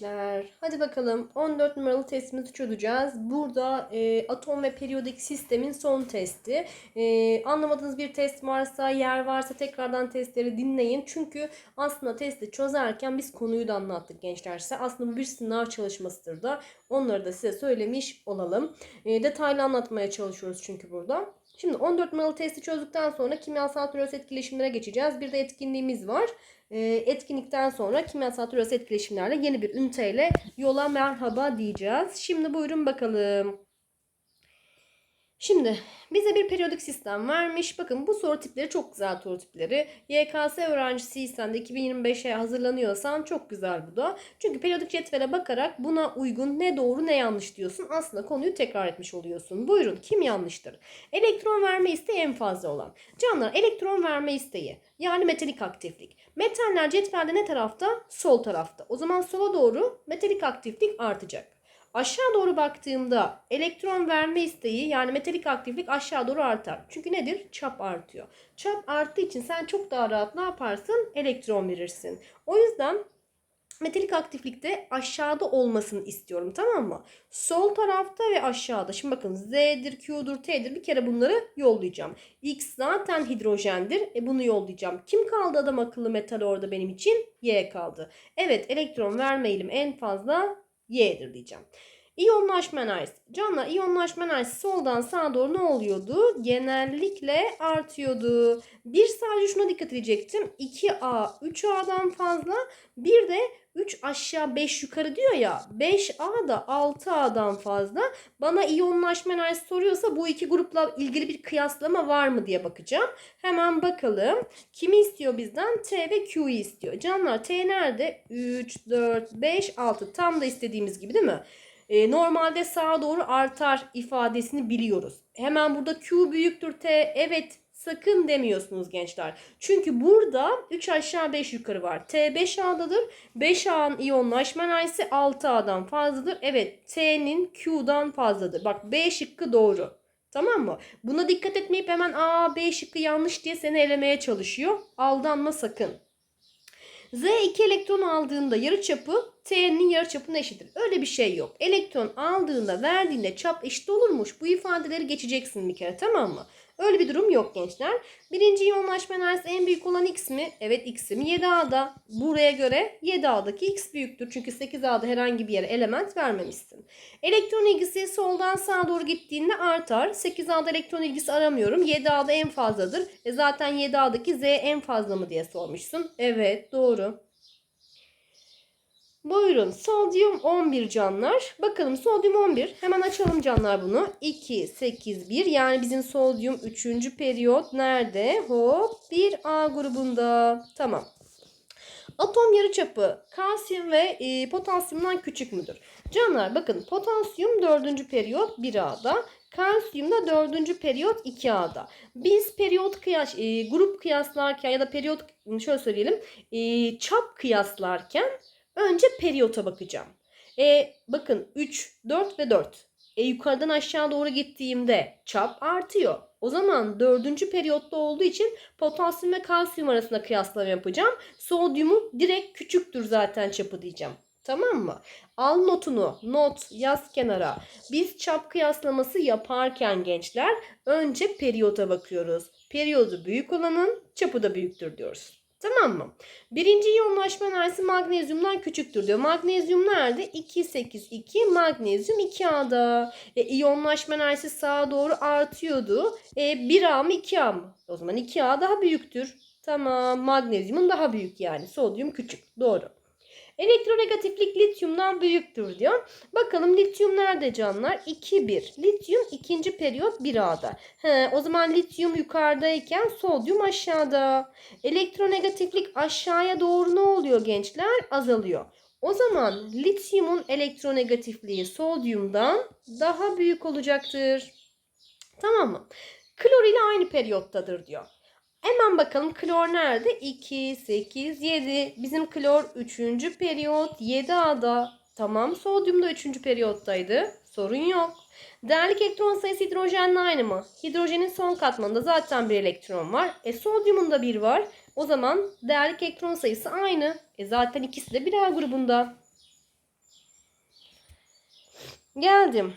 gençler. Hadi bakalım 14 numaralı testimizi çözeceğiz. Burada e, atom ve periyodik sistemin son testi. E, anlamadığınız bir test varsa, yer varsa tekrardan testleri dinleyin. Çünkü aslında testi çözerken biz konuyu da anlattık gençler size. Aslında bu bir sınav çalışmasıdır da onları da size söylemiş olalım. E, detaylı anlatmaya çalışıyoruz çünkü burada. Şimdi 14 numaralı testi çözdükten sonra kimyasal türöz etkileşimlere geçeceğiz. Bir de etkinliğimiz var. E, etkinlikten sonra kimyasal türöz etkileşimlerle yeni bir üniteyle yola merhaba diyeceğiz. Şimdi buyurun bakalım. Şimdi bize bir periyodik sistem vermiş. Bakın bu soru tipleri çok güzel soru tipleri. YKS öğrencisiysen de 2025'e hazırlanıyorsan çok güzel bu da. Çünkü periyodik cetvele bakarak buna uygun ne doğru ne yanlış diyorsun. Aslında konuyu tekrar etmiş oluyorsun. Buyurun kim yanlıştır? Elektron verme isteği en fazla olan. Canlar elektron verme isteği yani metalik aktiflik. Metaller cetvelde ne tarafta? Sol tarafta. O zaman sola doğru metalik aktiflik artacak. Aşağı doğru baktığımda elektron verme isteği yani metalik aktiflik aşağı doğru artar. Çünkü nedir? Çap artıyor. Çap arttığı için sen çok daha rahat ne yaparsın? Elektron verirsin. O yüzden metalik aktiflikte aşağıda olmasını istiyorum tamam mı? Sol tarafta ve aşağıda. Şimdi bakın Z'dir, Q'dur, T'dir. Bir kere bunları yollayacağım. X zaten hidrojendir. E bunu yollayacağım. Kim kaldı adam akıllı metal orada benim için? Y kaldı. Evet elektron verme eğilim en fazla Y'dir diyeceğim. İyonlaşma enerjisi. Canla iyonlaşma enerjisi soldan sağa doğru ne oluyordu? Genellikle artıyordu. Bir sadece şuna dikkat edecektim. 2A 3A'dan fazla. Bir de 3 aşağı 5 yukarı diyor ya. 5A da 6A'dan fazla. Bana iyonlaşma enerjisi soruyorsa bu iki grupla ilgili bir kıyaslama var mı diye bakacağım. Hemen bakalım. Kimi istiyor bizden? T ve Q'yu istiyor. Canlar T nerede? 3, 4, 5, 6. Tam da istediğimiz gibi değil mi? E, normalde sağa doğru artar ifadesini biliyoruz. Hemen burada Q büyüktür T. Evet sakın demiyorsunuz gençler. Çünkü burada 3 aşağı 5 yukarı var. T 5A'dadır. 5A'nın iyonlaşma enerjisi 6A'dan fazladır. Evet T'nin Q'dan fazladır. Bak B şıkkı doğru. Tamam mı? Buna dikkat etmeyip hemen A, B şıkkı yanlış diye seni elemeye çalışıyor. Aldanma sakın. Z 2 elektron aldığında yarıçapı T'nin yarıçapına eşittir. Öyle bir şey yok. Elektron aldığında verdiğinde çap eşit olurmuş. Bu ifadeleri geçeceksin bir kere tamam mı? Öyle bir durum yok gençler. Birinci iyonlaşma enerjisi en büyük olan X mi? Evet X'im 7A'da. Buraya göre 7A'daki X büyüktür. Çünkü 8A'da herhangi bir yere element vermemişsin. Elektron ilgisi soldan sağa doğru gittiğinde artar. 8A'da elektron ilgisi aramıyorum. 7A'da en fazladır. E zaten 7A'daki Z en fazla mı diye sormuşsun. Evet doğru. Buyurun sodyum 11 canlar. Bakalım sodyum 11. Hemen açalım canlar bunu. 2, 8, 1 yani bizim sodyum 3. periyot nerede? Hop 1A grubunda. Tamam. Atom yarıçapı kalsiyum ve e, potasyumdan küçük müdür? Canlar bakın potasyum 4. periyot 1A'da. Kalsiyum da 4. periyot 2A'da. Biz periyot kıyas, e, grup kıyaslarken ya da periyot şöyle söyleyelim e, çap kıyaslarken Önce periyota bakacağım. E, bakın 3, 4 ve 4. E, yukarıdan aşağı doğru gittiğimde çap artıyor. O zaman dördüncü periyotta olduğu için potasyum ve kalsiyum arasında kıyaslama yapacağım. Sodyumu direkt küçüktür zaten çapı diyeceğim. Tamam mı? Al notunu, not yaz kenara. Biz çap kıyaslaması yaparken gençler önce periyota bakıyoruz. Periyodu büyük olanın çapı da büyüktür diyoruz. Tamam mı? Birinci iyonlaşma enerjisi magnezyumdan küçüktür diyor. Magnezyum nerede? 2, 8, 2. Magnezyum 2A'da. E, iyonlaşma enerjisi sağa doğru artıyordu. E, 1A mı 2A mı? O zaman 2A daha büyüktür. Tamam. Magnezyumun daha büyük yani. Sodyum küçük. Doğru. Elektronegatiflik lityumdan büyüktür diyor. Bakalım lityum nerede canlar? 2 1. Lityum ikinci periyot 1A'da. He, o zaman lityum yukarıdayken sodyum aşağıda. Elektronegatiflik aşağıya doğru ne oluyor gençler? Azalıyor. O zaman lityumun elektronegatifliği sodyumdan daha büyük olacaktır. Tamam mı? Klor ile aynı periyottadır diyor. Hemen bakalım klor nerede? 2, 8, 7. Bizim klor 3. periyot 7A'da. Tamam sodyum da 3. periyottaydı. Sorun yok. Değerlik elektron sayısı hidrojenle aynı mı? Hidrojenin son katmanında zaten bir elektron var. E sodyumun da bir var. O zaman değerlik elektron sayısı aynı. E zaten ikisi de bir A grubunda. Geldim.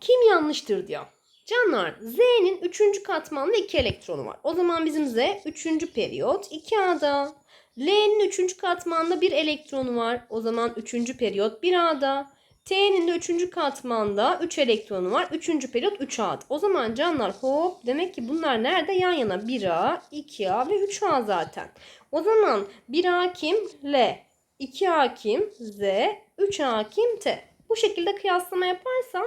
Kim yanlıştır diyor. Canlar Z'nin 3. katmanında 2 elektronu var. O zaman bizim Z 3. periyot 2A'da. L'nin 3. katmanında 1 elektronu var. O zaman 3. periyot 1A'da. T'nin de 3. katmanda 3 elektronu var. 3. periyot 3A'da. O zaman canlar hop demek ki bunlar nerede? Yan yana 1A, 2A ve 3A zaten. O zaman 1A kim? L. 2A kim? Z. 3A kim? T. Bu şekilde kıyaslama yaparsam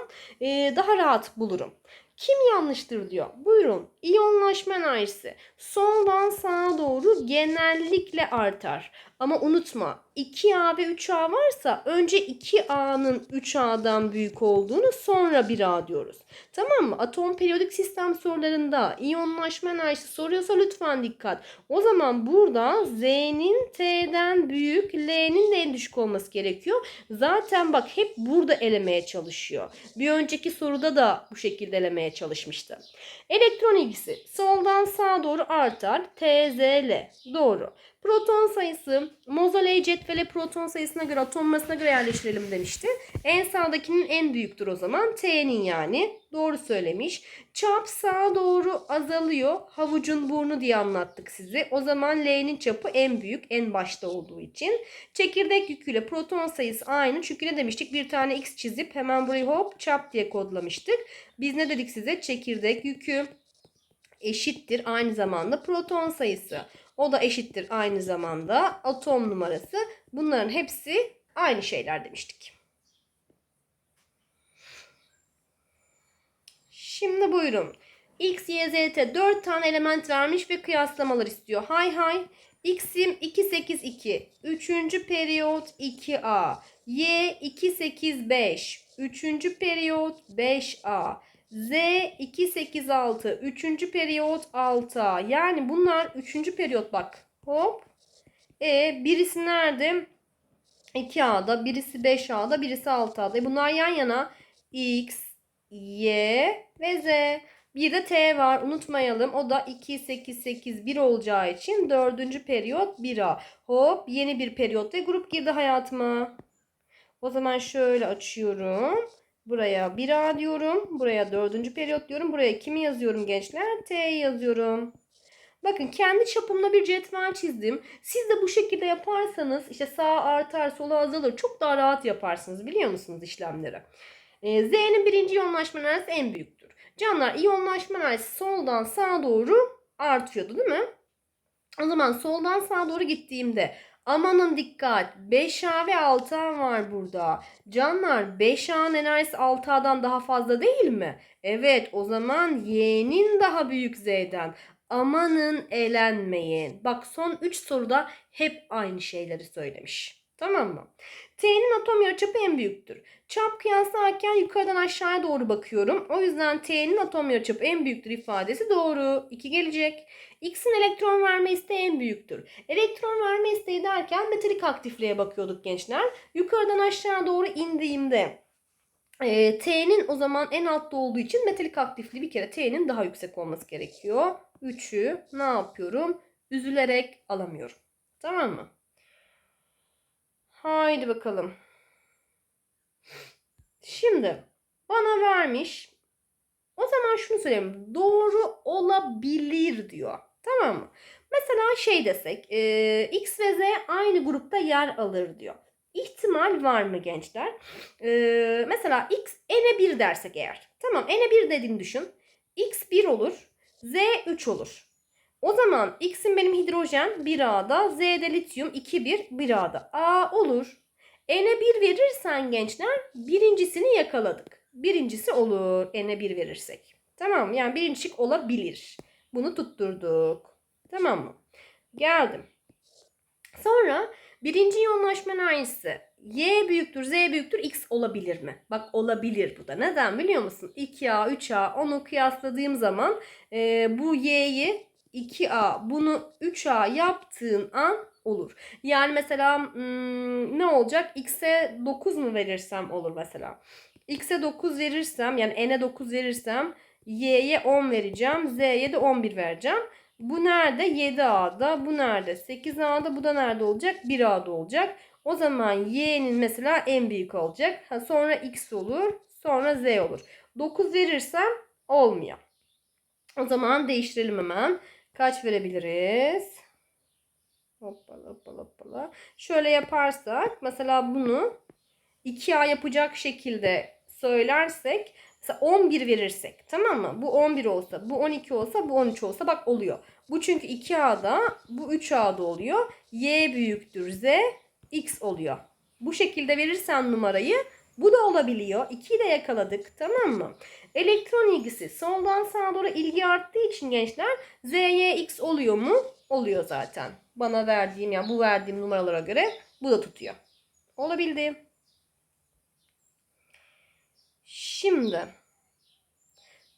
daha rahat bulurum. Kim yanlıştır diyor. Buyurun. İyonlaşma enerjisi soldan sağa doğru genellikle artar. Ama unutma 2A ve 3A varsa önce 2A'nın 3A'dan büyük olduğunu sonra 1A diyoruz. Tamam mı? Atom periyodik sistem sorularında iyonlaşma enerjisi soruyorsa lütfen dikkat. O zaman burada Z'nin T'den büyük, L'nin de en düşük olması gerekiyor. Zaten bak hep burada elemeye çalışıyor. Bir önceki soruda da bu şekilde elemeye çalışmıştı. Elektron ilgisi soldan sağa doğru artar. TZL. Doğru. Proton sayısı Mozoley cetvele proton sayısına göre atom masasına göre yerleştirelim demişti. En sağdakinin en büyüktür o zaman. T'nin yani. Doğru söylemiş. Çap sağa doğru azalıyor. Havucun burnu diye anlattık size. O zaman L'nin çapı en büyük en başta olduğu için. Çekirdek yüküyle proton sayısı aynı. Çünkü ne demiştik? Bir tane x çizip hemen burayı hop çap diye kodlamıştık. Biz ne dedik size? Çekirdek yükü eşittir aynı zamanda proton sayısı. O da eşittir aynı zamanda atom numarası. Bunların hepsi aynı şeyler demiştik. Şimdi buyurun. X, Y, Z, T 4 tane element vermiş ve kıyaslamalar istiyor. Hay hay. X'im 2, 8, 2. 3. periyot 2A. Y 2, 8, 5. 3. periyot 5A. Z 2, 8, 6. 3. periyot 6A. Yani bunlar 3. periyot bak. Hop. E birisi nerede? 2A'da, birisi 5A'da, birisi 6A'da. E, Bunlar yan yana X, Y ve Z. Bir de T var unutmayalım. O da 2, 8, 8, 1 olacağı için 4. periyot 1A. Hop yeni bir periyot ve grup girdi hayatıma. O zaman şöyle açıyorum. Buraya 1A diyorum. Buraya 4. periyot diyorum. Buraya kimi yazıyorum gençler? T yazıyorum. Bakın kendi çapımda bir cetvel çizdim. Siz de bu şekilde yaparsanız işte sağ artar sola azalır. Çok daha rahat yaparsınız biliyor musunuz işlemleri? Ee, Z'nin birinci iyonlaşma enerjisi en büyüktür. Canlar iyonlaşma enerjisi soldan sağa doğru artıyordu değil mi? O zaman soldan sağa doğru gittiğimde amanın dikkat 5A ve 6A var burada. Canlar 5A'nın enerjisi 6A'dan daha fazla değil mi? Evet o zaman Y'nin daha büyük Z'den. Amanın elenmeyin. Bak son 3 soruda hep aynı şeyleri söylemiş. Tamam mı? T'nin atom yarıçapı en büyüktür. Çap kıyaslarken yukarıdan aşağıya doğru bakıyorum. O yüzden T'nin atom yarıçapı en büyüktür ifadesi doğru. 2 gelecek. X'in elektron verme isteği en büyüktür. Elektron verme isteği derken metalik aktifliğe bakıyorduk gençler. Yukarıdan aşağı doğru indiğimde e, T'nin o zaman en altta olduğu için metalik aktifliği bir kere T'nin daha yüksek olması gerekiyor. 3'ü ne yapıyorum? Üzülerek alamıyorum. Tamam mı? Haydi bakalım. Şimdi bana vermiş. O zaman şunu söyleyeyim. Doğru olabilir diyor. Tamam mı? Mesela şey desek. e, X ve Z aynı grupta yer alır diyor. İhtimal var mı gençler? E, mesela X n'e 1 dersek eğer. Tamam n'e 1 dediğini düşün. X 1 olur. Z 3 olur. O zaman X'in benim hidrojen 1A'da, Z'de lityum 2 1 1A'da. A olur. N'e 1 verirsen gençler birincisini yakaladık. Birincisi olur N'e 1 verirsek. Tamam? Yani birinci şık olabilir. Bunu tutturduk. Tamam mı? Geldim. Sonra birinci yoğunlaşma enerjisi Y büyüktür, Z büyüktür, X olabilir mi? Bak olabilir bu da. Neden biliyor musun? 2A, 3A onu kıyasladığım zaman e, bu Y'yi 2A bunu 3A yaptığın an olur. Yani mesela hmm, ne olacak? X'e 9 mu verirsem olur mesela. X'e 9 verirsem yani N'e 9 verirsem Y'ye 10 vereceğim. Z'ye de 11 vereceğim. Bu nerede? 7A'da. Bu nerede? 8A'da. Bu da nerede olacak? 1A'da olacak. O zaman y'nin mesela en büyük olacak. Ha, sonra x olur. Sonra z olur. 9 verirsem olmuyor. O zaman değiştirelim hemen. Kaç verebiliriz? Hoppala hoppala hoppala. Şöyle yaparsak mesela bunu 2A yapacak şekilde söylersek mesela 11 verirsek tamam mı? Bu 11 olsa, bu 12 olsa, bu 13 olsa bak oluyor. Bu çünkü 2A'da, bu 3A'da oluyor. Y büyüktür Z, X oluyor. Bu şekilde verirsen numarayı bu da olabiliyor. 2'yi de yakaladık tamam mı? Elektron ilgisi soldan sağa doğru ilgi arttığı için gençler Z, Y, X oluyor mu? Oluyor zaten. Bana verdiğim yani bu verdiğim numaralara göre bu da tutuyor. Olabildi. Şimdi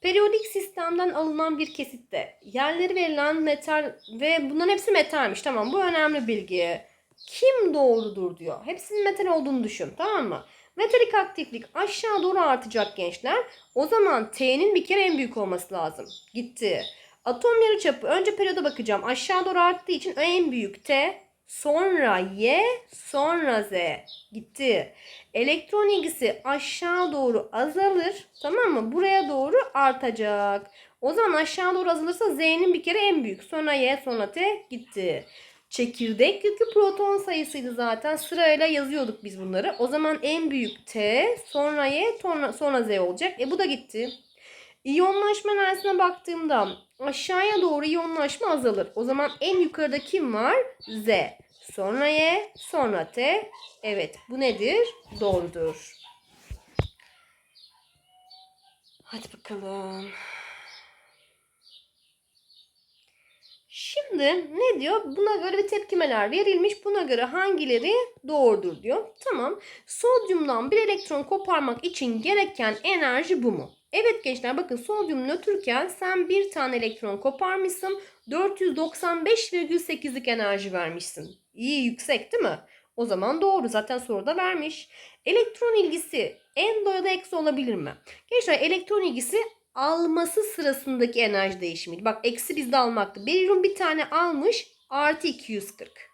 periyodik sistemden alınan bir kesitte yerleri verilen metal ve bunların hepsi metalmiş. Tamam bu önemli bilgi. Kim doğrudur diyor. Hepsinin metal olduğunu düşün. Tamam mı? Metalik aktiflik aşağı doğru artacak gençler. O zaman T'nin bir kere en büyük olması lazım. Gitti. Atom yarıçapı önce periyoda bakacağım. Aşağı doğru arttığı için en büyük T, sonra Y, sonra Z. Gitti. Elektron ilgisi aşağı doğru azalır. Tamam mı? Buraya doğru artacak. O zaman aşağı doğru azalırsa Z'nin bir kere en büyük. Sonra Y, sonra T gitti. Çekirdek yükü proton sayısıydı zaten. Sırayla yazıyorduk biz bunları. O zaman en büyük T, sonra Y, sonra, sonra Z olacak. E bu da gitti. İyonlaşma enerjisine baktığımda aşağıya doğru iyonlaşma azalır. O zaman en yukarıda kim var? Z. Sonra Y, sonra T. Evet bu nedir? Doğrudur. Hadi bakalım. Şimdi ne diyor? Buna göre bir tepkimeler verilmiş. Buna göre hangileri doğrudur diyor. Tamam. Sodyumdan bir elektron koparmak için gereken enerji bu mu? Evet gençler bakın sodyum nötrken sen bir tane elektron koparmışsın. 495,8'lik enerji vermişsin. İyi yüksek değil mi? O zaman doğru. Zaten soruda vermiş. Elektron ilgisi endo ya da ekso olabilir mi? Gençler elektron ilgisi alması sırasındaki enerji değişimi. Bak eksi bizde almaktı. Berilyum bir tane almış artı 240.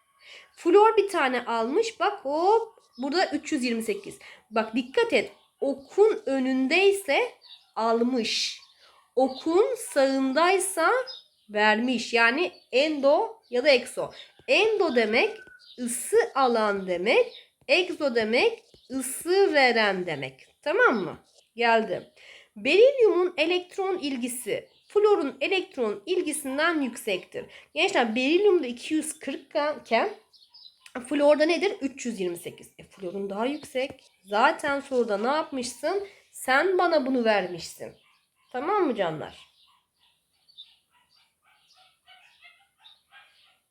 Flor bir tane almış. Bak o burada 328. Bak dikkat et. Okun önündeyse almış. Okun sağındaysa vermiş. Yani endo ya da ekso. Endo demek ısı alan demek. Egzo demek ısı veren demek. Tamam mı? Geldi. Berilyumun elektron ilgisi florun elektron ilgisinden yüksektir. Gençler berilyumda 240 iken florda nedir? 328. E florun daha yüksek. Zaten soruda ne yapmışsın? Sen bana bunu vermişsin. Tamam mı canlar?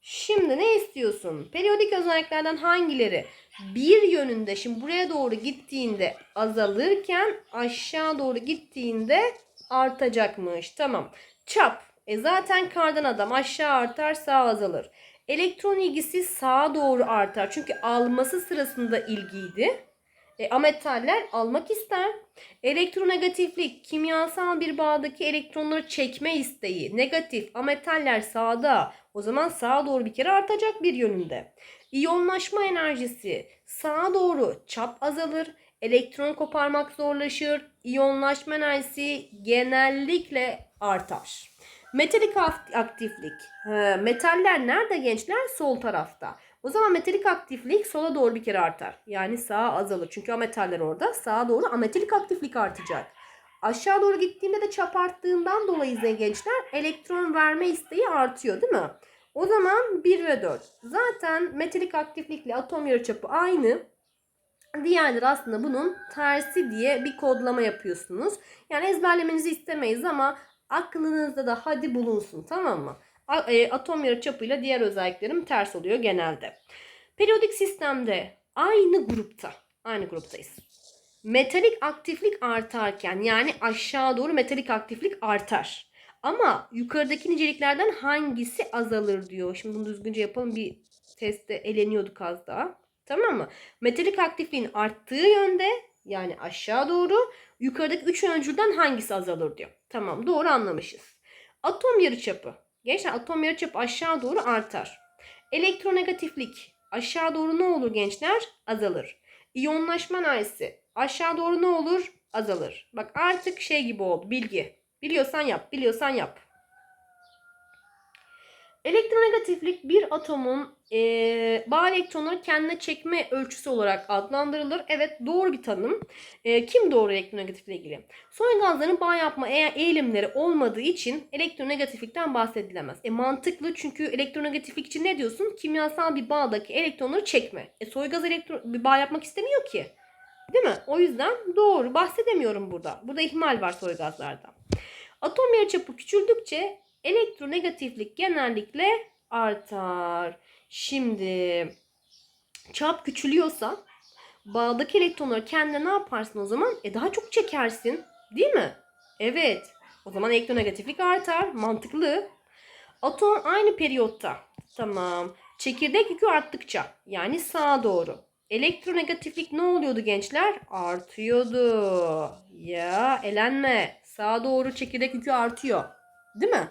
Şimdi ne istiyorsun? Periyodik özelliklerden hangileri bir yönünde şimdi buraya doğru gittiğinde azalırken aşağı doğru gittiğinde artacakmış. Tamam. Çap. E zaten kardan adam aşağı artar sağ azalır. Elektron ilgisi sağa doğru artar. Çünkü alması sırasında ilgiydi. E, ametaller almak ister. Elektronegatiflik kimyasal bir bağdaki elektronları çekme isteği. Negatif ametaller sağda. O zaman sağa doğru bir kere artacak bir yönünde. İyonlaşma enerjisi sağa doğru çap azalır. Elektron koparmak zorlaşır. İyonlaşma enerjisi genellikle artar. Metalik aktiflik. Metaller nerede gençler? Sol tarafta. O zaman metalik aktiflik sola doğru bir kere artar. Yani sağa azalır. Çünkü ametaller orada. Sağa doğru ametalik aktiflik artacak. Aşağı doğru gittiğinde de çap arttığından dolayı gençler elektron verme isteği artıyor değil mi? O zaman 1 ve 4. Zaten metalik aktiflikle atom yarıçapı aynı. Diğerleri aslında bunun tersi diye bir kodlama yapıyorsunuz. Yani ezberlemenizi istemeyiz ama aklınızda da hadi bulunsun tamam mı? E, atom yarıçapıyla diğer özelliklerim ters oluyor genelde. Periyodik sistemde aynı grupta, aynı gruptayız. Metalik aktiflik artarken yani aşağı doğru metalik aktiflik artar. Ama yukarıdaki niceliklerden hangisi azalır diyor. Şimdi bunu düzgünce yapalım. Bir testte eleniyorduk az daha. Tamam mı? Metalik aktifliğin arttığı yönde yani aşağı doğru yukarıdaki 3 öncülden hangisi azalır diyor. Tamam doğru anlamışız. Atom yarıçapı Gençler atom yarıçapı aşağı doğru artar. Elektronegatiflik aşağı doğru ne olur gençler? Azalır. İyonlaşma enerjisi aşağı doğru ne olur? Azalır. Bak artık şey gibi oldu bilgi. Biliyorsan yap, biliyorsan yap. Elektronegatiflik bir atomun eee bağ elektronları kendine çekme ölçüsü olarak adlandırılır. Evet doğru bir tanım. Eee, kim doğru elektronegatifle ilgili? Soy gazların bağ yapma eğer eğilimleri olmadığı için elektronegatiflikten bahsedilemez. E mantıklı çünkü elektronegatiflik için ne diyorsun? Kimyasal bir bağdaki elektronları çekme. E soy gaz elektron bir bağ yapmak istemiyor ki. Değil mi? O yüzden doğru bahsedemiyorum burada. Burada ihmal var soy gazlarda. Atom yarıçapı küçüldükçe elektronegatiflik genellikle artar. Şimdi çap küçülüyorsa bağdaki elektronları kendine ne yaparsın o zaman? E daha çok çekersin. Değil mi? Evet. O zaman elektronegatiflik artar. Mantıklı. Atom aynı periyotta. Tamam. Çekirdek yükü arttıkça yani sağa doğru. Elektronegatiflik ne oluyordu gençler? Artıyordu. Ya elenme. Sağa doğru çekirdek yükü artıyor. Değil mi?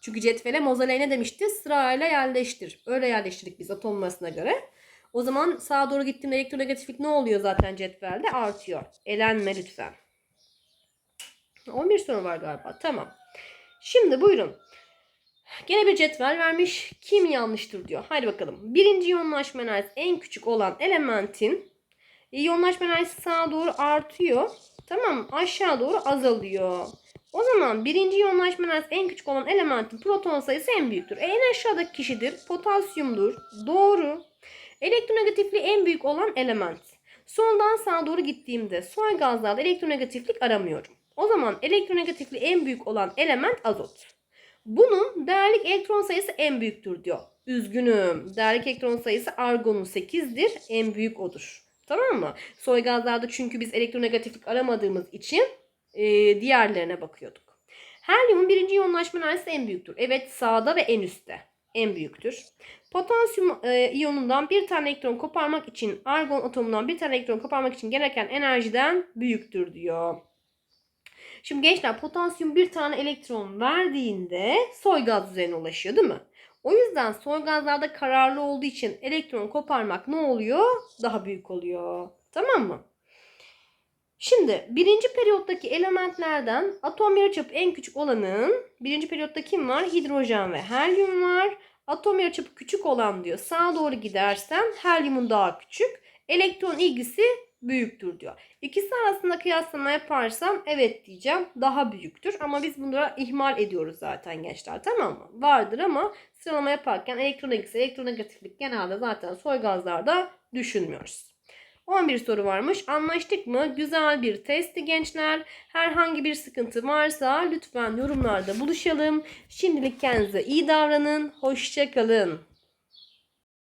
Çünkü cetvele Mozaley ne demişti? Sırayla yerleştir. Öyle yerleştirdik biz atom numarasına göre. O zaman sağa doğru gittiğimde elektronegatiflik ne oluyor zaten cetvelde? Artıyor. Elenme lütfen. 11 soru var galiba. Tamam. Şimdi buyurun. Gene bir cetvel vermiş. Kim yanlıştır diyor. Haydi bakalım. Birinci yoğunlaşma enerjisi en küçük olan elementin yoğunlaşma enerjisi sağa doğru artıyor. Tamam? Aşağı doğru azalıyor. O zaman birinci yoğunlaşma enerjisi en küçük olan elementin proton sayısı en büyüktür. E, en aşağıdaki kişidir. Potasyumdur. Doğru. Elektronegatifliği en büyük olan element. Soldan sağa doğru gittiğimde soy gazlarda elektronegatiflik aramıyorum. O zaman elektronegatifliği en büyük olan element azot. Bunun değerlik elektron sayısı en büyüktür diyor. Üzgünüm. Değerlik elektron sayısı argonun 8'dir. En büyük odur. Tamam mı? Soy gazlarda çünkü biz elektronegatiflik aramadığımız için e, diğerlerine bakıyorduk. Helyumun birinci yoğunlaşma enerjisi en büyüktür. Evet sağda ve en üstte. En büyüktür. Potasyum e, iyonundan bir tane elektron koparmak için argon atomundan bir tane elektron koparmak için gereken enerjiden büyüktür diyor. Şimdi gençler potasyum bir tane elektron verdiğinde soy gaz düzeyine ulaşıyor değil mi? O yüzden soy gazlarda kararlı olduğu için elektron koparmak ne oluyor? Daha büyük oluyor. Tamam mı? Şimdi birinci periyottaki elementlerden atom yarıçapı en küçük olanın birinci periyotta kim var? Hidrojen ve helyum var. Atom yarıçapı küçük olan diyor. Sağa doğru gidersen helyumun daha küçük. Elektron ilgisi büyüktür diyor. İkisi arasında kıyaslama yaparsam evet diyeceğim daha büyüktür. Ama biz bunları ihmal ediyoruz zaten gençler tamam mı? Vardır ama sıralama yaparken elektron ilgisi, elektronegatiflik genelde zaten soy gazlarda düşünmüyoruz. 11 soru varmış. Anlaştık mı? Güzel bir testti gençler. Herhangi bir sıkıntı varsa lütfen yorumlarda buluşalım. Şimdilik kendinize iyi davranın. Hoşçakalın.